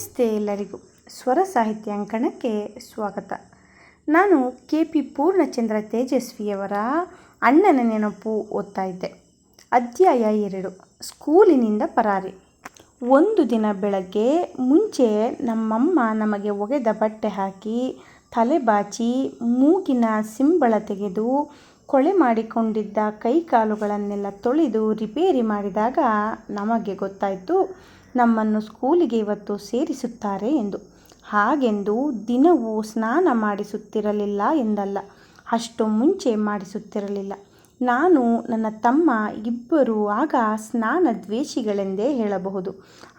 ನಮಸ್ತೆ ಎಲ್ಲರಿಗೂ. ಸ್ವರ ಸಾಹಿತ್ಯ ಅಂಕಣಕ್ಕೆ ಸ್ವಾಗತ. ನಾನು ಕೆ ಪಿ ಪೂರ್ಣಚಂದ್ರ ತೇಜಸ್ವಿಯವರ ಅಣ್ಣನ ನೆನಪು ಓದ್ತಾ ಇದ್ದೆ. ಅಧ್ಯಾಯ ಎರಡು, ಸ್ಕೂಲಿನಿಂದ ಪರಾರಿ. ಒಂದು ದಿನ ಬೆಳಗ್ಗೆ ಮುಂಚೆ ನಮ್ಮಮ್ಮ ನಮಗೆ ಒಗೆದ ಬಟ್ಟೆ ಹಾಕಿ ತಲೆ ಬಾಚಿ ಮೂಗಿನ ಸಿಂಬಳ ತೆಗೆದು ಕೊಳೆ ಮಾಡಿಕೊಂಡಿದ್ದ ಕೈಕಾಲುಗಳನ್ನೆಲ್ಲ ತೊಳೆದು ರಿಪೇರಿ ಮಾಡಿದಾಗ ನಮಗೆ ಗೊತ್ತಾಯಿತು ನಮ್ಮನ್ನು ಸ್ಕೂಲಿಗೆ ಇವತ್ತು ಸೇರಿಸುತ್ತಾರೆ ಎಂದು. ಹಾಗೆಂದು ದಿನವೂ ಸ್ನಾನ ಮಾಡಿಸುತ್ತಿರಲಿಲ್ಲ ಎಂದಲ್ಲ, ಅಷ್ಟು ಮುಂಚೆ ಮಾಡಿಸುತ್ತಿರಲಿಲ್ಲ. ನಾನು, ನನ್ನ ತಮ್ಮ, ಇಬ್ಬರೂ ಆಗ ಸ್ನಾನ ದ್ವೇಷಿಗಳೆಂದೇ ಹೇಳಬಹುದು.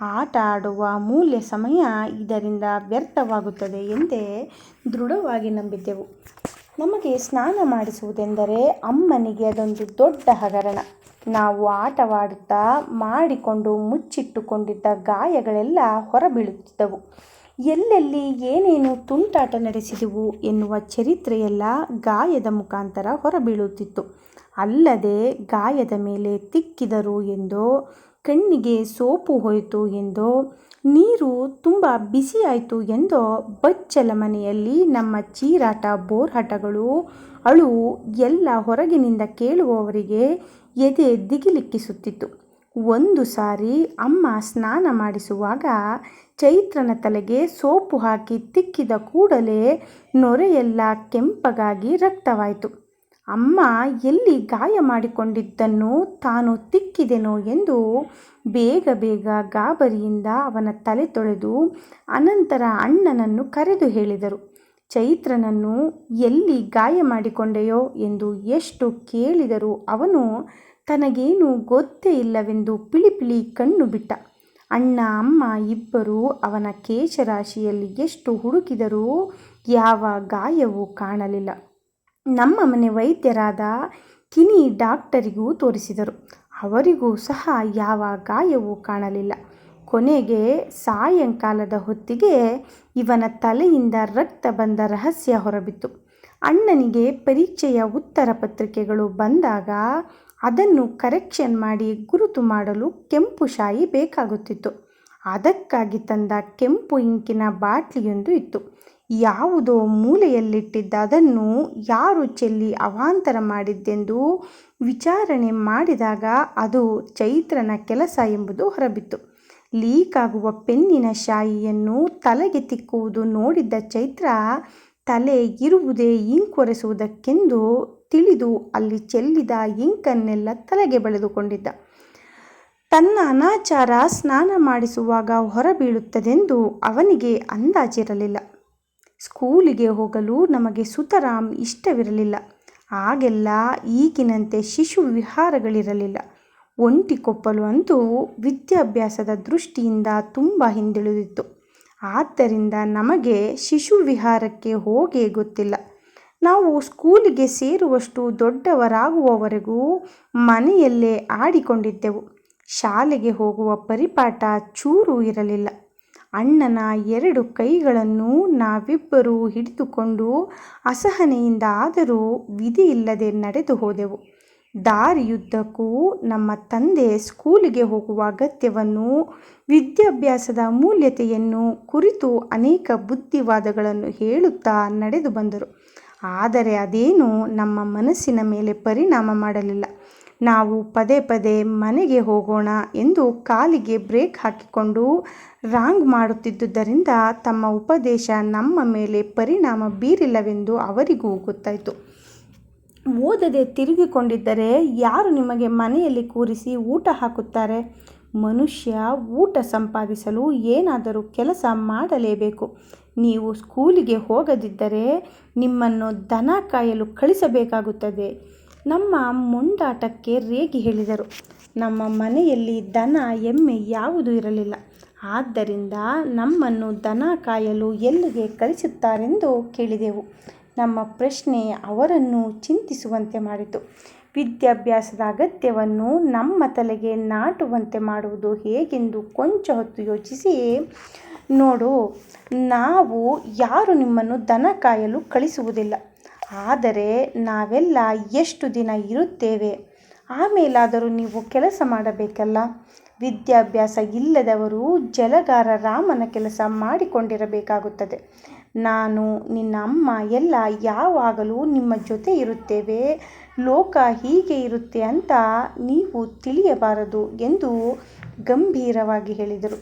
ಆಟ ಆಡುವ ಮೂಲ್ಯ ಸಮಯ ಇದರಿಂದ ವ್ಯರ್ಥವಾಗುತ್ತದೆ ಎಂದೇ ದೃಢವಾಗಿ ನಂಬಿದ್ದೆವು. ನಮಗೆ ಸ್ನಾನ ಮಾಡಿಸುವುದೆಂದರೆ ಅಮ್ಮನಿಗೆ ಅದೊಂದು ದೊಡ್ಡ ಹಗರಣ. ನಾವು ಆಟವಾಡುತ್ತಾ ಮಾಡಿಕೊಂಡು ಮುಚ್ಚಿಟ್ಟುಕೊಂಡಿದ್ದ ಗಾಯಗಳೆಲ್ಲ ಹೊರಬೀಳುತ್ತಿದ್ದವು. ಎಲ್ಲೆಲ್ಲಿ ಏನೇನು ತುಂಟಾಟ ನಡೆಸಿದೆವು ಎನ್ನುವ ಚರಿತ್ರೆಯೆಲ್ಲ ಗಾಯದ ಮುಖಾಂತರ ಹೊರಬೀಳುತ್ತಿತ್ತು. ಅಲ್ಲದೆ ಗಾಯದ ಮೇಲೆ ತಿಕ್ಕಿದರು ಎಂದೋ, ಕಣ್ಣಿಗೆ ಸೋಪು ಹೋಯಿತು ಎಂದೋ, ನೀರು ತುಂಬ ಬಿಸಿಯಾಯಿತು ಎಂದೋ ಬಚ್ಚಲ ಮನೆಯಲ್ಲಿ ನಮ್ಮ ಚೀರಾಟ ಬೋರ್ಹಟಗಳು ಅಳು ಎಲ್ಲ ಹೊರಗಿನಿಂದ ಕೇಳುವವರಿಗೆ ಎದೆ ದಿಗಿಲಿಕ್ಕಿಸುತ್ತಿತ್ತು ಒಂದು ಸಾರಿ ಅಮ್ಮ ಸ್ನಾನ ಮಾಡಿಸುವಾಗ ಚೈತ್ರನ ತಲೆಗೆ ಸೋಪು ಹಾಕಿ ತಿಕ್ಕಿದ ಕೂಡಲೇ ನೊರೆಯೆಲ್ಲ ಕೆಂಪಗಾಗಿ ರಕ್ತವಾಯಿತು. ಅಮ್ಮ ಎಲ್ಲಿ ಗಾಯ ಮಾಡಿಕೊಂಡಿದ್ದನ್ನು ತಾನು ತಿಕ್ಕಿದೆನೋ ಎಂದು ಬೇಗ ಬೇಗ ಗಾಬರಿಯಿಂದ ಅವನ ತಲೆ ತೊಳೆದು ಅನಂತರ ಅಣ್ಣನನ್ನು ಕರೆದು ಹೇಳಿದರು. ಚೈತ್ರನನ್ನು ಎಲ್ಲಿ ಗಾಯ ಮಾಡಿಕೊಂಡೆಯೋ ಎಂದು ಎಷ್ಟು ಕೇಳಿದರೂ ಅವನು ತನಗೇನು ಗೊತ್ತೇ ಇಲ್ಲವೆಂದು ಪಿಳಿಪಿಳಿ ಕಣ್ಣು ಬಿಟ್ಟ. ಅಣ್ಣ, ಅಮ್ಮ ಇಬ್ಬರೂ ಅವನ ಕೇಶರಾಶಿಯಲ್ಲಿ ಎಷ್ಟು ಹುಡುಕಿದರೂ ಯಾವ ಗಾಯವೂ ಕಾಣಲಿಲ್ಲ. ನಮ್ಮ ಮನೆ ವೈದ್ಯರಾದ ಕಿನಿ ಡಾಕ್ಟರಿಗೂ ತೋರಿಸಿದರು. ಅವರಿಗೂ ಸಹ ಯಾವ ಗಾಯವೂ ಕಾಣಲಿಲ್ಲ. ಕೊನೆಗೆ ಸಾಯಂಕಾಲದ ಹೊತ್ತಿಗೆ ಇವನ ತಲೆಯಿಂದ ರಕ್ತ ಬಂದ ರಹಸ್ಯ ಹೊರಬಿತ್ತು. ಅಣ್ಣನಿಗೆ ಪರೀಕ್ಷೆಯ ಉತ್ತರ ಪತ್ರಿಕೆಗಳು ಬಂದಾಗ ಅದನ್ನು ಕರೆಕ್ಷನ್ ಮಾಡಿ ಗುರುತು ಮಾಡಲು ಕೆಂಪು ಶಾಯಿ ಬೇಕಾಗುತ್ತಿತ್ತು. ಅದಕ್ಕಾಗಿ ತಂದ ಕೆಂಪು ಇಂಕಿನ ಬಾಟ್ಲಿಯೊಂದು ಇತ್ತು. ಯಾವುದೋ ಮೂಲೆಯಲ್ಲಿಟ್ಟಿದ್ದ ಅದನ್ನು ಯಾರು ಚೆಲ್ಲಿ ಅವಾಂತರ ಮಾಡಿದ್ದೆಂದು ವಿಚಾರಣೆ ಮಾಡಿದಾಗ ಅದು ಚೈತ್ರನ ಕೆಲಸ ಎಂಬುದು ಹೊರಬಿತ್ತು. ಲೀಕ್ ಆಗುವ ಪೆನ್ನಿನ ಶಾಯಿಯನ್ನು ತಲೆಗೆ ತಿಕ್ಕುವುದು ನೋಡಿದ್ದ ಚೈತ್ರ ತಲೆ ಇರುವುದೇ ಇಂಕ್ ಒರೆಸುವುದಕ್ಕೆಂದು ತಿಳಿದು ಅಲ್ಲಿ ಚೆಲ್ಲಿದ ಇಂಕನ್ನೆಲ್ಲ ತಲೆಗೆ ಬಳೆದುಕೊಂಡಿದ್ದ. ತನ್ನ ಅನಾಚಾರ ಸ್ನಾನ ಮಾಡಿಸುವಾಗ ಹೊರಬೀಳುತ್ತದೆಂದು ಅವನಿಗೆ ಅಂದಾಜಿರಲಿಲ್ಲ. ಸ್ಕೂಲಿಗೆ ಹೋಗಲು ನಮಗೆ ಸುತರಾಮ್ ಇಷ್ಟವಿರಲಿಲ್ಲ. ಆಗೆಲ್ಲ ಈಗಿನಂತೆ ಶಿಶು ವಿಹಾರಗಳಿರಲಿಲ್ಲ. ಒಂಟಿಕೊಪ್ಪಲು ಅಂತೂ ವಿದ್ಯಾಭ್ಯಾಸದ ದೃಷ್ಟಿಯಿಂದ ತುಂಬ ಹಿಂದುಳಿದಿತ್ತು. ಆದ್ದರಿಂದ ನಮಗೆ ಶಿಶು ವಿಹಾರಕ್ಕೆ ಹೋಗೇ ಗೊತ್ತಿಲ್ಲ. ನಾವು ಸ್ಕೂಲಿಗೆ ಸೇರುವಷ್ಟು ದೊಡ್ಡವರಾಗುವವರೆಗೂ ಮನೆಯಲ್ಲೇ ಆಡಿಕೊಂಡಿದ್ದೆವು. ಶಾಲೆಗೆ ಹೋಗುವ ಪರಿಪಾಠ ಚೂರೂ ಇರಲಿಲ್ಲ. ಅಣ್ಣನ ಎರಡು ಕೈಗಳನ್ನು ನಾವಿಬ್ಬರೂ ಹಿಡಿದುಕೊಂಡು ಅಸಹನೆಯಿಂದ ಆದರೂ ವಿಧಿಯಿಲ್ಲದೆ ನಡೆದು ಹೋದೆವು. ದಾರಿಯುದ್ದಕ್ಕೂ ನಮ್ಮ ತಂದೆ ಸ್ಕೂಲಿಗೆ ಹೋಗುವ ಅಗತ್ಯವನ್ನು, ವಿದ್ಯಾಭ್ಯಾಸದ ಅಮೂಲ್ಯತೆಯನ್ನು ಕುರಿತು ಅನೇಕ ಬುದ್ಧಿವಾದಗಳನ್ನು ಹೇಳುತ್ತಾ ನಡೆದು ಬಂದರು. ಆದರೆ ಅದೇನೂ ನಮ್ಮ ಮನಸ್ಸಿನ ಮೇಲೆ ಪರಿಣಾಮ ಮಾಡಲಿಲ್ಲ. ನಾವು ಪದೇ ಪದೇ ಮನೆಗೆ ಹೋಗೋಣ ಎಂದು ಕಾಲಿಗೆ ಬ್ರೇಕ್ ಹಾಕಿಕೊಂಡು ರಾಂಗ್ ಮಾಡುತ್ತಿದ್ದುದರಿಂದ ತಮ್ಮ ಉಪದೇಶ ನಮ್ಮ ಮೇಲೆ ಪರಿಣಾಮ ಬೀರಿಲ್ಲವೆಂದು ಅವರಿಗೂ ಗೊತ್ತಾಯಿತು. ಓದದೆ ತಿರುಗಿಕೊಂಡಿದ್ದರೆ ಯಾರು ನಿಮಗೆ ಮನೆಯಲ್ಲಿ ಕೂರಿಸಿ ಊಟ ಹಾಕುತ್ತಾರೆ? ಮನುಷ್ಯ ಊಟ ಸಂಪಾದಿಸಲು ಏನಾದರೂ ಕೆಲಸ ಮಾಡಲೇಬೇಕು. ನೀವು ಸ್ಕೂಲಿಗೆ ಹೋಗದಿದ್ದರೆ ನಿಮ್ಮನ್ನು ದನ ಕಾಯಲು ಕಳಿಸಬೇಕಾಗುತ್ತದೆ. ನಮ್ಮ ಮೊಂಡಾಟಕ್ಕೆ ರೇಗಿ ಹೇಳಿದರು. ನಮ್ಮ ಮನೆಯಲ್ಲಿ ದನ ಎಮ್ಮೆ ಯಾವುದೂ ಇರಲಿಲ್ಲ. ಆದ್ದರಿಂದ ನಮ್ಮನ್ನು ದನ ಕಾಯಲು ಎಲ್ಲಿಗೆ ಕಳಿಸುತ್ತಾರೆಂದು ಕೇಳಿದೆವು. ನಮ್ಮ ಪ್ರಶ್ನೆ ಅವರನ್ನು ಚಿಂತಿಸುವಂತೆ ಮಾಡಿತು. ವಿದ್ಯಾಭ್ಯಾಸದ ಅಗತ್ಯವನ್ನು ನಮ್ಮ ತಲೆಗೆ ನಾಟುವಂತೆ ಮಾಡುವುದು ಹೇಗೆಂದು ಕೊಂಚ ಹೊತ್ತು ಯೋಚಿಸಿ ನೋಡು, ನಾವು ಯಾರು ನಿಮ್ಮನ್ನು ದನ ಕಾಯಲು ಕಳಿಸುವುದಿಲ್ಲ. ಆದರೆ ನಾವೆಲ್ಲ ಎಷ್ಟು ದಿನ ಇರುತ್ತೇವೆ? ಆಮೇಲಾದರೂ ನೀವು ಕೆಲಸ ಮಾಡಬೇಕಲ್ಲ? ವಿದ್ಯಾಭ್ಯಾಸ ಇಲ್ಲದವರು ಜಲಗಾರ ರಾಮನ ಕೆಲಸ ಮಾಡಿಕೊಂಡಿರಬೇಕಾಗುತ್ತದೆ. ನಾನು, ನಿನ್ನ ಅಮ್ಮ, ಎಲ್ಲ ಯಾವಾಗಲೂ ನಿಮ್ಮ ಜೊತೆ ಇರುತ್ತೇವೆ. ಲೋಕ ಹೀಗೆ ಇರುತ್ತೆ ಅಂತ ನೀವು ತಿಳಿಯಬಾರದು ಎಂದು ಗಂಭೀರವಾಗಿ ಹೇಳಿದರು.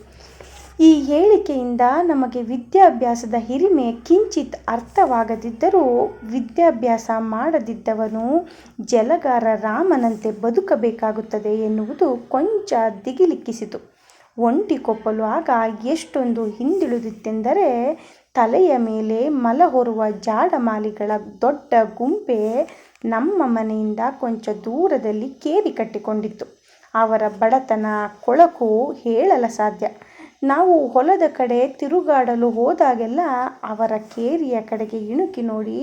ಈ ಹೇಳಿಕೆಯಿಂದ ನಮಗೆ ವಿದ್ಯಾಭ್ಯಾಸದ ಹಿರಿಮೆ ಕಿಂಚಿತ್ ಅರ್ಥವಾಗದಿದ್ದರೂ ವಿದ್ಯಾಭ್ಯಾಸ ಮಾಡದಿದ್ದವನು ಜಲಗಾರ ರಾಮನಂತೆ ಬದುಕಬೇಕಾಗುತ್ತದೆ ಎನ್ನುವುದು ಕೊಂಚ ದಿಗಿಲಿಕ್ಕಿಸಿತು. ಒಂಟಿ ಕೊಪ್ಪಲು ಆಗ ಎಷ್ಟೊಂದು ಹಿಂದುಳಿದಿತ್ತೆಂದರೆ ತಲೆಯ ಮೇಲೆ ಮಲ ಹೊರುವ ಜಾಡಮಾಲಿಗಳ ದೊಡ್ಡ ಗುಂಪೆ ನಮ್ಮ ಮನೆಯಿಂದ ಕೊಂಚ ದೂರದಲ್ಲಿ ಕೇರಿ ಕಟ್ಟಿಕೊಂಡಿತ್ತು. ಅವರ ಬಡತನ ಕೊಳಕು ಹೇಳಲಸಾಧ್ಯ ನಾವು ಹೊಲದ ಕಡೆ ತಿರುಗಾಡಲು ಹೋದಾಗೆಲ್ಲ ಅವರ ಕೇರಿಯ ಕಡೆಗೆ ಇಣುಕಿ ನೋಡಿ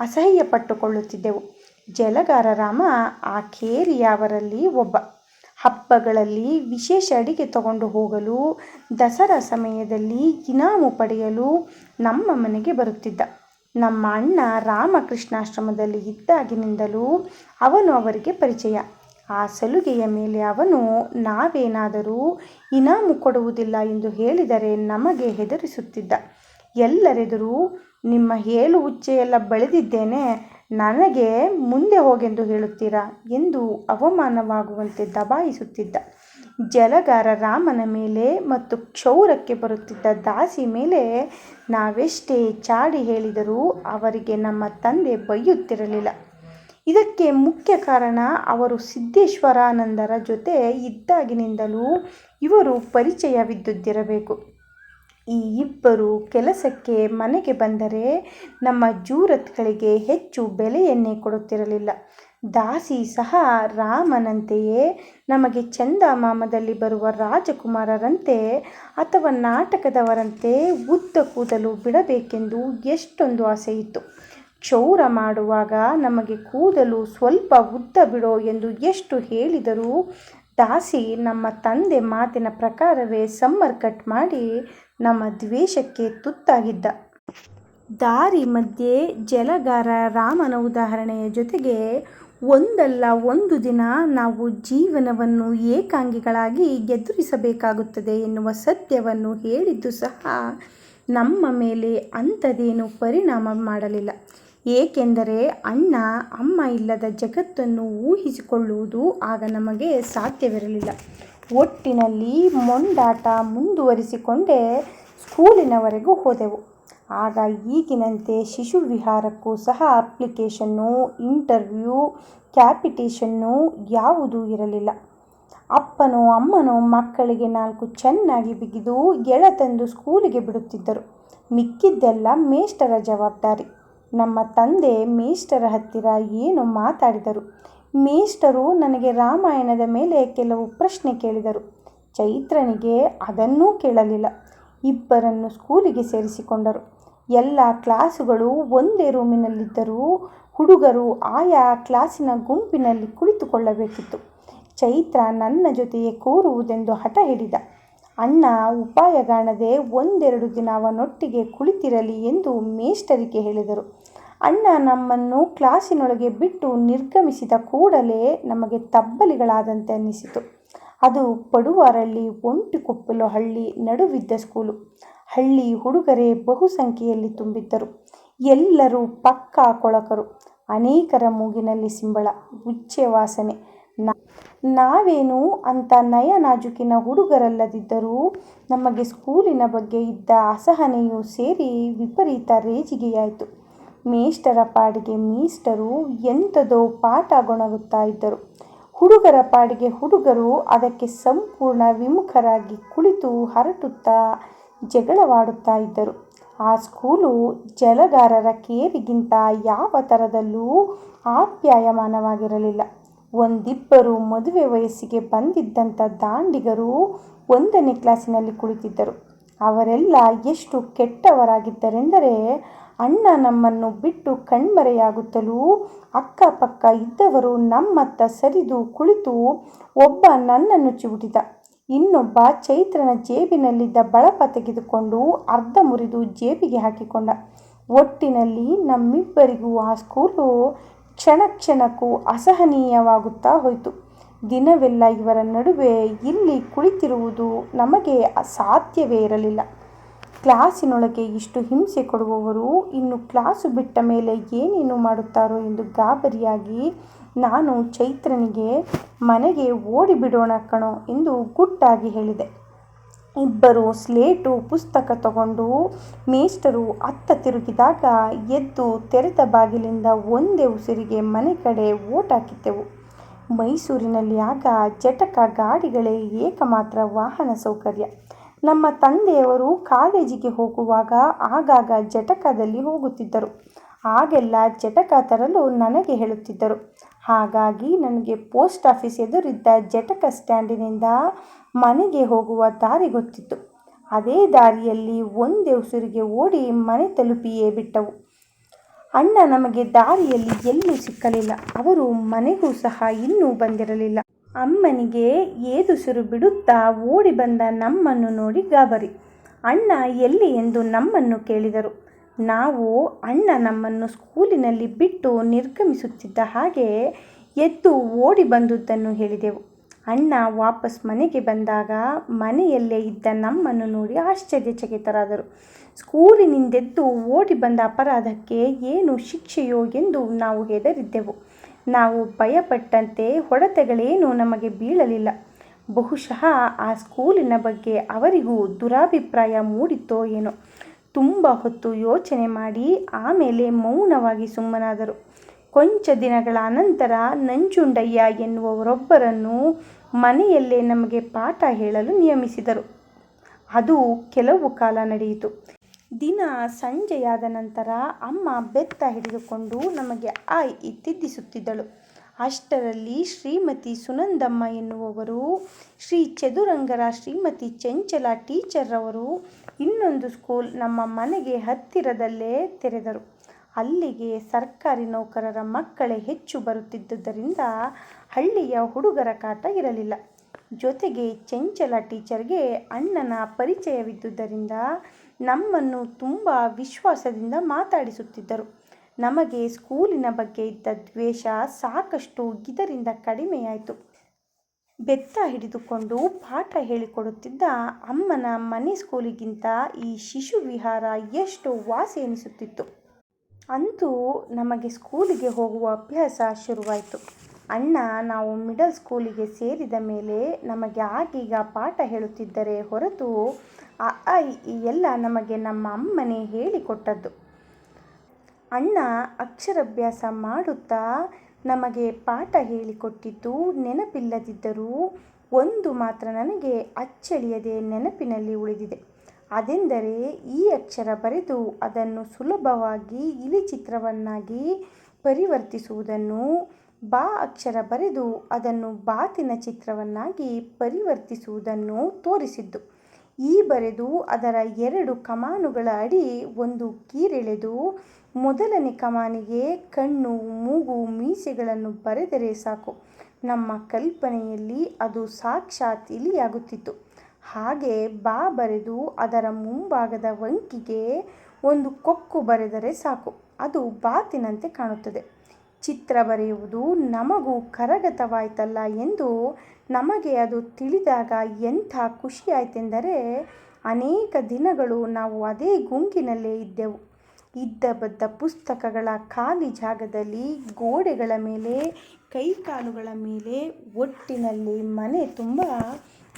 ಅಸಹ್ಯ ಪಟ್ಟುಕೊಳ್ಳುತ್ತಿದ್ದೆವು. ಜಲಗಾರ ರಾಮ ಆ ಕೇರಿಯವರಲ್ಲಿ ಒಬ್ಬ. ಹಬ್ಬಗಳಲ್ಲಿ ವಿಶೇಷ ಅಡಿಗೆ ತಗೊಂಡು ಹೋಗಲು, ದಸರಾ ಸಮಯದಲ್ಲಿ ಇನಾಮು ಪಡೆಯಲು ನಮ್ಮ ಮನೆಗೆ ಬರುತ್ತಿದ್ದ. ನಮ್ಮ ಅಣ್ಣ ರಾಮಕೃಷ್ಣಾಶ್ರಮದಲ್ಲಿ ಇದ್ದಾಗಿನಿಂದಲೂ ಅವನು ಅವರಿಗೆ ಪರಿಚಯ. ಆ ಸಲುಗೆಯ ಮೇಲೆ ಅವನು, ನಾವೇನಾದರೂ ಇನಾಮು ಕೊಡುವುದಿಲ್ಲ ಎಂದು ಹೇಳಿದರೆ ನಮಗೆ ಹೆದರಿಸುತ್ತಿದ್ದ. ಎಲ್ಲರೆದುರು ನಿಮ್ಮ ಹೇಳು ಉಚ್ಚೆಯೆಲ್ಲ ಬೆಳೆದಿದ್ದೇನೆ. ನನಗೆ ಮುಂದೆ ಹೋಗೆಂದು ಹೇಳುತ್ತೀರಾ? ಎಂದು ಅವಮಾನವಾಗುವಂತೆ ದಬಾಯಿಸುತ್ತಿದ್ದ. ಜಲಗಾರ ರಾಮನ ಮೇಲೆ ಮತ್ತು ಕ್ಷೌರಕ್ಕೆ ಬರುತ್ತಿದ್ದ ದಾಸಿ ಮೇಲೆ ನಾವೆಷ್ಟೇ ಚಾಡಿ ಹೇಳಿದರೂ ಅವರಿಗೆ ನಮ್ಮ ತಂದೆ ಬೈಯುತ್ತಿರಲಿಲ್ಲ. ಇದಕ್ಕೆ ಮುಖ್ಯ ಕಾರಣ ಅವರು ಸಿದ್ದೇಶ್ವರಾನಂದರ ಜೊತೆ ಇದ್ದಾಗಿನಿಂದಲೂ ಇವರು ಪರಿಚಯವಿದ್ದುದಿರಬೇಕು ಈ ಇಬ್ಬರು ಕೆಲಸಕ್ಕೆ ಮನೆಗೆ ಬಂದರೆ ನಮ್ಮ ಜೂರತ್ಗಳಿಗೆ ಹೆಚ್ಚು ಬೆಲೆಯನ್ನೇ ಕೊಡುತ್ತಿರಲಿಲ್ಲ. ದಾಸಿ ಸಹ ರಾಮನಂತೆಯೇ. ನಮಗೆ ಚಂದಮಾಮದಲ್ಲಿ ಬರುವ ರಾಜಕುಮಾರರಂತೆ ಅಥವಾ ನಾಟಕದವರಂತೆ ಉದ್ದ ಕೂದಲು ಬಿಡಬೇಕೆಂದು ಎಷ್ಟೊಂದು ಆಸೆಯಿತ್ತು. ಕ್ಷೌರ ಮಾಡುವಾಗ ನಮಗೆ ಕೂದಲು ಸ್ವಲ್ಪ ಉದ್ದ ಬಿಡೋ ಎಂದು ಎಷ್ಟು ಹೇಳಿದರೂ ದಾಸಿ ನಮ್ಮ ತಂದೆ ಮಾತಿನ ಪ್ರಕಾರವೇ ಸಮ್ಮರ್ ಕಟ್ ಮಾಡಿ ನಮ್ಮ ದ್ವೇಷಕ್ಕೆ ತುತ್ತಾಗಿದ್ದ. ದಾರಿ ಮಧ್ಯೆ ಜಲಗಾರ ರಾಮನ ಉದಾಹರಣೆಯ ಜೊತೆಗೆ ಒಂದಲ್ಲ ಒಂದು ದಿನ ನಾವು ಜೀವನವನ್ನು ಏಕಾಂಗಿಗಳಾಗಿ ಎದುರಿಸಬೇಕಾಗುತ್ತದೆ ಎನ್ನುವ ಸತ್ಯವನ್ನು ಹೇಳಿದ್ದು ಸಹ ನಮ್ಮ ಮೇಲೆ ಅಂಥದೇನು ಪರಿಣಾಮ ಮಾಡಲಿಲ್ಲ. ಏಕೆಂದರೆ ಅಣ್ಣ, ಅಮ್ಮ ಇಲ್ಲದ ಜಗತ್ತನ್ನು ಊಹಿಸಿಕೊಳ್ಳುವುದು ಆಗ ನಮಗೆ ಸಾಧ್ಯವಿರಲಿಲ್ಲ. ಒಟ್ಟಿನಲ್ಲಿ ಮೊಂಡಾಟ ಮುಂದುವರಿಸಿಕೊಂಡೇ ಸ್ಕೂಲಿನವರೆಗೂ ಹೋದೆವು. ಆಗ ಈಗಿನಂತೆ ಶಿಶು ವಿಹಾರಕ್ಕೂ ಸಹ ಅಪ್ಲಿಕೇಶನ್ನು ಇಂಟರ್ವ್ಯೂ ಕ್ಯಾಪಿಟೇಷನ್ನು ಯಾವುದೂ ಇರಲಿಲ್ಲ. ಅಪ್ಪನೋ, ಅಮ್ಮನೋ ಮಕ್ಕಳಿಗೆ ನಾಲ್ಕು ಚೆನ್ನಾಗಿ ಬಿಗಿದು ಗೆಳತಂದು ಸ್ಕೂಲಿಗೆ ಬಿಡುತ್ತಿದ್ದರು. ಮಿಕ್ಕಿದ್ದೆಲ್ಲ ಮೇಷ್ಟರ ಜವಾಬ್ದಾರಿ. ನಮ್ಮ ತಂದೆ ಮೇಷ್ಟರ ಹತ್ತಿರ ಏನು ಮಾತಾಡಿದರು? ಮೇಷ್ಟರು ನನಗೆ ರಾಮಾಯಣದ ಮೇಲೆ ಕೆಲವು ಪ್ರಶ್ನೆ ಕೇಳಿದರು. ಚೈತ್ರನಿಗೆ ಅದನ್ನೂ ಕೇಳಲಿಲ್ಲ. ಇಬ್ಬರನ್ನು ಸ್ಕೂಲಿಗೆ ಸೇರಿಸಿಕೊಂಡರು. ಎಲ್ಲ ಕ್ಲಾಸುಗಳು ಒಂದೇ ರೂಮಿನಲ್ಲಿದ್ದರೂ ಹುಡುಗರು ಆಯಾ ಕ್ಲಾಸಿನ ಗುಂಪಿನಲ್ಲಿ ಕುಳಿತುಕೊಳ್ಳಬೇಕಿತ್ತು. ಚೈತ್ರ ನನ್ನ ಜೊತೆಯೇ ಕೂರುವುದೆಂದು ಹಠ ಹಿಡಿದ. ಅಣ್ಣ, ಉಪಾಯಗಾಣದೆ ಒಂದೆರಡು ದಿನ ಅವನೊಟ್ಟಿಗೆ ಕುಳಿತಿರಲಿ ಎಂದು ಮೇಷ್ಟರಿಗೆ ಹೇಳಿದರು. ಅಣ್ಣ ನಮ್ಮನ್ನು ಕ್ಲಾಸಿನೊಳಗೆ ಬಿಟ್ಟು ನಿರ್ಗಮಿಸಿದ ಕೂಡಲೇ ನಮಗೆ ತಬ್ಬಲಿಗಳಾದಂತೆ ಅನ್ನಿಸಿತು. ಅದು ಪಡುವಾರಳ್ಳಿ ಒಂಟಿಕೊಪ್ಪಲು ಹಳ್ಳಿ ನಡುವಿದ್ದ ಸ್ಕೂಲು. ಹಳ್ಳಿ ಹುಡುಗರೇ ಬಹುಸಂಖ್ಯೆಯಲ್ಲಿ ತುಂಬಿದ್ದರು. ಎಲ್ಲರೂ ಪಕ್ಕಾ ಕೊಳಕರು. ಅನೇಕರ ಮೂಗಿನಲ್ಲಿ ಸಿಂಬಳ ಉಚ್ಚೆ ವಾಸನೆ. ನಾವೇನು ಅಂತ ನಯ ನಾಜುಕಿನ ಹುಡುಗರಲ್ಲದಿದ್ದರೂ ನಮಗೆ ಸ್ಕೂಲಿನ ಬಗ್ಗೆ ಇದ್ದ ಅಸಹನೆಯು ಸೇರಿ ವಿಪರೀತ ರೇಜಿಗೆಯಾಯಿತು. ಮೇಷ್ಟರ ಪಾಡಿಗೆ ಮೀಸ್ಟರು ಎಂಥದೋ ಪಾಠ ಗೊಣಗುತ್ತಾ ಇದ್ದರು. ಹುಡುಗರ ಪಾಡಿಗೆ ಹುಡುಗರು ಅದಕ್ಕೆ ಸಂಪೂರ್ಣ ವಿಮುಖರಾಗಿ ಕುಳಿತು ಹರಟುತ್ತಾ ಜಗಳವಾಡುತ್ತಾ ಇದ್ದರು. ಆ ಸ್ಕೂಲು ಜಲಗಾರರ ಕೇರಿಗಿಂತ ಯಾವ ಥರದಲ್ಲೂ ಆಪ್ಯಾಯಮಾನವಾಗಿರಲಿಲ್ಲ. ಒಂದಿಬ್ಬರು ಮದುವೆ ವಯಸ್ಸಿಗೆ ಬಂದಿದ್ದಂಥ ದಾಂಡಿಗರು ಒಂದನೇ ಕ್ಲಾಸಿನಲ್ಲಿ ಕುಳಿತಿದ್ದರು. ಅವರೆಲ್ಲ ಎಷ್ಟು ಕೆಟ್ಟವರಾಗಿದ್ದರೆಂದರೆ, ಅಣ್ಣ ನಮ್ಮನ್ನು ಬಿಟ್ಟು ಕಣ್ಮರೆಯಾಗುತ್ತಲೂ ಅಕ್ಕಪಕ್ಕ ಇದ್ದವರು ನಮ್ಮತ್ತ ಸರಿದು ಕುಳಿತು ಒಬ್ಬ ನನ್ನನ್ನು ಚಿವುಟಿದ ಇನ್ನೊಬ್ಬ ಚೈತ್ರನ ಜೇಬಿನಲ್ಲಿದ್ದ ಬಳಪ ತೆಗೆದುಕೊಂಡು ಅರ್ಧ ಮುರಿದು ಜೇಬಿಗೆ ಹಾಕಿಕೊಂಡ. ಒಟ್ಟಿನಲ್ಲಿ ನಮ್ಮಿಬ್ಬರಿಗೂ ಆ ಸ್ಕೂಲು ಕ್ಷಣ ಕ್ಷಣಕ್ಕೂ ಅಸಹನೀಯವಾಗುತ್ತಾ ಹೋಯಿತು. ದಿನವೆಲ್ಲ ಇವರ ನಡುವೆ ಇಲ್ಲಿ ಕುಳಿತಿರುವುದು ನಮಗೆ ಅಸಾಧ್ಯವೇ ಇರಲಿಲ್ಲ. ಕ್ಲಾಸಿನೊಳಗೆ ಇಷ್ಟು ಹಿಂಸೆ ಕೊಡುವವರು ಇನ್ನು ಕ್ಲಾಸು ಬಿಟ್ಟ ಮೇಲೆ ಏನೇನು ಮಾಡುತ್ತಾರೋ ಎಂದು ಗಾಬರಿಯಾಗಿ ನಾನು ಚೈತ್ರನಿಗೆ ಮನೆಗೆ ಓಡಿಬಿಡೋಣ ಕಣೋ ಎಂದು ಗುಟ್ಟಾಗಿ ಹೇಳಿದೆ. ಇಬ್ಬರು ಸ್ಲೇಟು ಪುಸ್ತಕ ತಗೊಂಡು ಮೇಷ್ಟರು ಅತ್ತ ತಿರುಗಿದಾಗ ಎದ್ದು ತೆರೆದ ಬಾಗಿಲಿಂದ ಒಂದೇ ಉಸಿರಿಗೆ ಮನೆ ಕಡೆ ಓಟಾಕಿದ್ದೆವು ಮೈಸೂರಿನಲ್ಲಿ ಆಗ ಜಟಕ ಗಾಡಿಗಳೇ ಏಕಮಾತ್ರ ವಾಹನ ಸೌಕರ್ಯ. ನಮ್ಮ ತಂದೆಯವರು ಕಾಲೇಜಿಗೆ ಹೋಗುವಾಗ ಆಗಾಗ ಜಟಕದಲ್ಲಿ ಹೋಗುತ್ತಿದ್ದರು. ಆಗೆಲ್ಲ ಜಟಕ ತರಲು ನನಗೆ ಹೇಳುತ್ತಿದ್ದರು. ಹಾಗಾಗಿ ನನಗೆ ಪೋಸ್ಟ್ ಆಫೀಸ್ ಎದುರಿದ್ದ ಜಟಕ ಸ್ಟ್ಯಾಂಡಿನಿಂದ ಮನೆಗೆ ಹೋಗುವ ದಾರಿ ಗೊತ್ತಿತ್ತು. ಅದೇ ದಾರಿಯಲ್ಲಿ ಒಂದೇ ಉಸಿರಿಗೆ ಓಡಿ ಮನೆ ತಲುಪಿಯೇ ಬಿಟ್ಟವು. ಅಣ್ಣ ನಮಗೆ ದಾರಿಯಲ್ಲಿ ಎಲ್ಲೂ ಸಿಕ್ಕಲಿಲ್ಲ. ಅವರು ಮನೆಗೂ ಸಹ ಇನ್ನೂ ಬಂದಿರಲಿಲ್ಲ. ಅಮ್ಮನಿಗೆ ಏದುಸಿರು ಬಿಡುತ್ತಾ ಓಡಿ ಬಂದ ನಮ್ಮನ್ನು ನೋಡಿ ಗಾಬರಿ. ಅಣ್ಣ ಎಲ್ಲಿ ಎಂದು ನಮ್ಮನ್ನು ಕೇಳಿದರು. ನಾವು ಅಣ್ಣ ನಮ್ಮನ್ನು ಸ್ಕೂಲಿನಲ್ಲಿ ಬಿಟ್ಟು ನಿರ್ಗಮಿಸುತ್ತಿದ್ದ ಹಾಗೆ ಎದ್ದು ಓಡಿ ಬಂದುದನ್ನು ಹೇಳಿದೆವು. ಅಣ್ಣ ವಾಪಸ್ ಮನೆಗೆ ಬಂದಾಗ ಮನೆಯಲ್ಲೇ ಇದ್ದ ನಮ್ಮನ್ನು ನೋಡಿ ಆಶ್ಚರ್ಯಚಕಿತರಾದರು. ಸ್ಕೂಲಿನಿಂದೆದ್ದು ಓಡಿ ಬಂದ ಅಪರಾಧಕ್ಕೆ ಏನು ಶಿಕ್ಷೆಯೋ ಎಂದು ನಾವು ಹೆದರಿದ್ದೆವು. ನಾವು ಭಯಪಟ್ಟಂತೆ ಹೊಡೆತಗಳೇನೂ ನಮಗೆ ಬೀಳಲಿಲ್ಲ. ಬಹುಶಃ ಆ ಸ್ಕೂಲಿನ ಬಗ್ಗೆ ಅವರಿಗೂ ದುರಾಭಿಪ್ರಾಯ ಮೂಡಿತ್ತೋ ಏನೋ. ತುಂಬ ಹೊತ್ತು ಯೋಚನೆ ಮಾಡಿ ಆಮೇಲೆ ಮೌನವಾಗಿ ಸುಮ್ಮನಾದರು. ಕೊಂಚ ದಿನಗಳ ಅನಂತರ ನಂಜುಂಡಯ್ಯ ಎನ್ನುವವರೊಬ್ಬರನ್ನು ಮನೆಯಲ್ಲೇ ನಮಗೆ ಪಾಠ ಹೇಳಲು ನಿಯಮಿಸಿದರು. ಅದು ಕೆಲವು ಕಾಲ ನಡೆಯಿತು. ದಿನ ಸಂಜೆಯಾದ ನಂತರ ಅಮ್ಮ ಬೆತ್ತ ಹಿಡಿದುಕೊಂಡು ನಮಗೆ ಆಯ್ ತಿದ್ದಿಸುತ್ತಿದ್ದಳು ಅಷ್ಟರಲ್ಲಿ ಶ್ರೀಮತಿ ಸುನಂದಮ್ಮ ಎನ್ನುವವರು, ಶ್ರೀ ಚದುರಂಗರ ಶ್ರೀಮತಿ ಚಂಚಲ ಟೀಚರ್ರವರು ಇನ್ನೊಂದು ಸ್ಕೂಲ್ ನಮ್ಮ ಮನೆಗೆ ಹತ್ತಿರದಲ್ಲೇ ತೆರೆದರು. ಅಲ್ಲಿಗೆ ಸರ್ಕಾರಿ ನೌಕರರ ಮಕ್ಕಳೇ ಹೆಚ್ಚು ಬರುತ್ತಿದ್ದುದರಿಂದ ಹಳ್ಳಿಯ ಹುಡುಗರ ಕಾಟ ಇರಲಿಲ್ಲ. ಜೊತೆಗೆ ಚಂಚಲ ಟೀಚರ್ಗೆ ಅಣ್ಣನ ಪರಿಚಯವಿದ್ದುದರಿಂದ ನಮ್ಮನ್ನು ತುಂಬ ವಿಶ್ವಾಸದಿಂದ ಮಾತಾಡಿಸುತ್ತಿದ್ದರು. ನಮಗೆ ಸ್ಕೂಲಿನ ಬಗ್ಗೆ ಇದ್ದ ದ್ವೇಷ ಸಾಕಷ್ಟು ಇದರಿಂದ ಕಡಿಮೆಯಾಯಿತು. ಬೆತ್ತ ಹಿಡಿದುಕೊಂಡು ಪಾಠ ಹೇಳಿಕೊಡುತ್ತಿದ್ದ ಅಮ್ಮನ ಮನೆ ಸ್ಕೂಲಿಗಿಂತ ಈ ಶಿಶು ವಿಹಾರ ಎಷ್ಟು ವಾಸಿ ಎನಿಸುತ್ತಿತ್ತು. ಅಂತೂ ನಮಗೆ ಸ್ಕೂಲಿಗೆ ಹೋಗುವ ಅಭ್ಯಾಸ ಶುರುವಾಯಿತು. ಅಣ್ಣ, ನಾವು ಮಿಡಲ್ ಸ್ಕೂಲಿಗೆ ಸೇರಿದ ಮೇಲೆ ನಮಗೆ ಆಗೀಗ ಪಾಠ ಹೇಳುತ್ತಿದ್ದರೆ ಹೊರತು ಆ ಎಲ್ಲ ನಮಗೆ ನಮ್ಮ ಅಮ್ಮನೇ ಹೇಳಿಕೊಟ್ಟದ್ದು. ಅಣ್ಣ ಅಕ್ಷರಾಭ್ಯಾಸ ಮಾಡುತ್ತಾ ನಮಗೆ ಪಾಠ ಹೇಳಿಕೊಟ್ಟಿದ್ದು ನೆನಪಿಲ್ಲದಿದ್ದರೂ ಒಂದು ಮಾತ್ರ ನನಗೆ ಅಚ್ಚಳಿಯದೆ ನೆನಪಿನಲ್ಲಿ ಉಳಿದಿದೆ. ಅದೆಂದರೆ ಈ ಅಕ್ಷರ ಬರೆದು ಅದನ್ನು ಸುಲಭವಾಗಿ ಇಲಿಚಿತ್ರವನ್ನಾಗಿ ಪರಿವರ್ತಿಸುವುದನ್ನು. ಬಾ ಅಕ್ಷರ ಬರೆದು ಅದನ್ನು ಬಾತಿನ ಚಿತ್ರವನ್ನಾಗಿ ಪರಿವರ್ತಿಸುವುದನ್ನು ತೋರಿಸಿದ್ದು. ಈ ಬರೆದು ಅದರ ಎರಡು ಕಮಾನುಗಳ ಅಡಿ ಒಂದು ಕೀರೆಳೆದು ಮೊದಲನೇ ಕಮಾನಿಗೆ ಕಣ್ಣು, ಮೂಗು, ಮೀಸೆಗಳನ್ನು ಬರೆದರೆ ಸಾಕು. ನಮ್ಮ ಕಲ್ಪನೆಯಲ್ಲಿ ಅದು ಸಾಕ್ಷಾತ್ ಇಲಿಯಾಗುತ್ತಿತ್ತು. ಹಾಗೆ ಬಾ ಬರೆದು ಅದರ ಮುಂಭಾಗದ ವಂಕಿಗೆ ಒಂದು ಕೊಕ್ಕು ಬರೆದರೆ ಸಾಕು. ಅದು ಬಾತಿನಂತೆ ಕಾಣುತ್ತದೆ. ಚಿತ್ರ ಬರೆಯುವುದು ನಮಗೂ ಕರಗತವಾಯಿತಲ್ಲ ಎಂದು ನಮಗೆ ಅದು ತಿಳಿದಾಗ ಎಂಥ ಖುಷಿಯಾಯ್ತೆಂದರೆ ಅನೇಕ ದಿನಗಳು ನಾವು ಅದೇ ಗುಂಗಿನಲ್ಲೇ ಇದ್ದೆವು. ಇದ್ದ ಬದ್ದ ಪುಸ್ತಕಗಳ ಖಾಲಿ ಜಾಗದಲ್ಲಿ ಗೋಡೆಗಳ ಮೇಲೆ, ಕೈಕಾಲುಗಳ ಮೇಲೆ, ಒಟ್ಟಿನಲ್ಲಿ ಮನೆ ತುಂಬ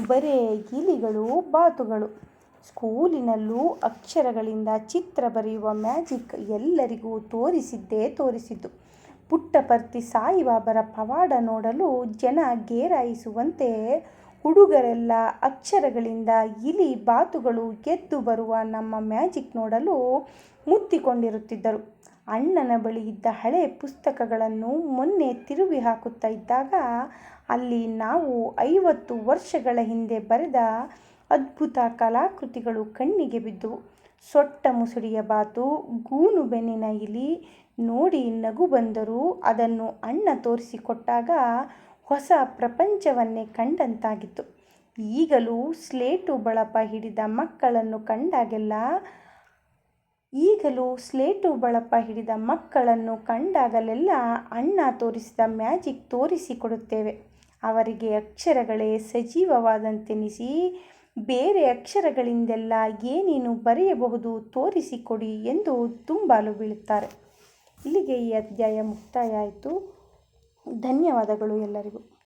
ಬರೇ ಗಿಲಿಗಳು, ಬಾತುಗಳು. ಸ್ಕೂಲಿನಲ್ಲೂ ಅಕ್ಷರಗಳಿಂದ ಚಿತ್ರ ಬರೆಯುವ ಮ್ಯಾಜಿಕ್ ಎಲ್ಲರಿಗೂ ತೋರಿಸಿದ್ದೇ ತೋರಿಸಿದ್ದು. ಪುಟ್ಟಪರ್ತಿ ಸಾಯಿಬಾಬರ ಪವಾಡ ನೋಡಲು ಜನ ಗೇರಾಯಿಸುವಂತೆ ಹುಡುಗರೆಲ್ಲ ಅಕ್ಷರಗಳಿಂದ ಇಲಿ ಬಾತುಗಳು ಎದ್ದು ಬರುವ ನಮ್ಮ ಮ್ಯಾಜಿಕ್ ನೋಡಲು ಮುತ್ತಿಕೊಂಡಿರುತ್ತಿದ್ದರು. ಅಣ್ಣನ ಬಳಿ ಇದ್ದ ಹಳೆ ಪುಸ್ತಕಗಳನ್ನು ಮೊನ್ನೆ ತಿರುವಿ ಹಾಕುತ್ತಾ ಇದ್ದಾಗ ಅಲ್ಲಿ ನಾವು ಐವತ್ತು ವರ್ಷಗಳ ಹಿಂದೆ ಬರೆದ ಅದ್ಭುತ ಕಲಾಕೃತಿಗಳು ಕಣ್ಣಿಗೆ ಬಿದ್ದವು. ಸೊಟ್ಟ ಮುಸುಡಿಯ ಬಾತು ಗೂನು ಬೆನ್ನಿನ ಇಲಿ ನೋಡಿ ನಗು ಬಂದರೂ ಅದನ್ನು ಅಣ್ಣ ತೋರಿಸಿಕೊಟ್ಟಾಗ ಹೊಸ ಪ್ರಪಂಚವನ್ನೇ ಕಂಡಂತಾಗಿತ್ತು. ಈಗಲೂ ಸ್ಲೇಟು ಬಳಪ ಹಿಡಿದ ಮಕ್ಕಳನ್ನು ಕಂಡಾಗೆಲ್ಲ, ಈಗಲೂ ಸ್ಲೇಟು ಬಳಪ ಹಿಡಿದ ಮಕ್ಕಳನ್ನು ಕಂಡಾಗಲೆಲ್ಲ ಅಣ್ಣ ತೋರಿಸಿದ ಮ್ಯಾಜಿಕ್ ತೋರಿಸಿಕೊಡುತ್ತೇವೆ. ಅವರಿಗೆ ಅಕ್ಷರಗಳೇ ಸಜೀವವಾದಂತೆನಿಸಿ ಬೇರೆ ಅಕ್ಷರಗಳಿಂದೆಲ್ಲ ಏನೇನು ಬರೆಯಬಹುದು ತೋರಿಸಿಕೊಡಿ ಎಂದು ತುಂಬಾಲು ಬೀಳುತ್ತಾರೆ. ಇಲ್ಲಿಗೆ ಈ ಅಧ್ಯಾಯ ಮುಕ್ತಾಯ ಆಯಿತು. ಧನ್ಯವಾದಗಳು ಎಲ್ಲರಿಗೂ.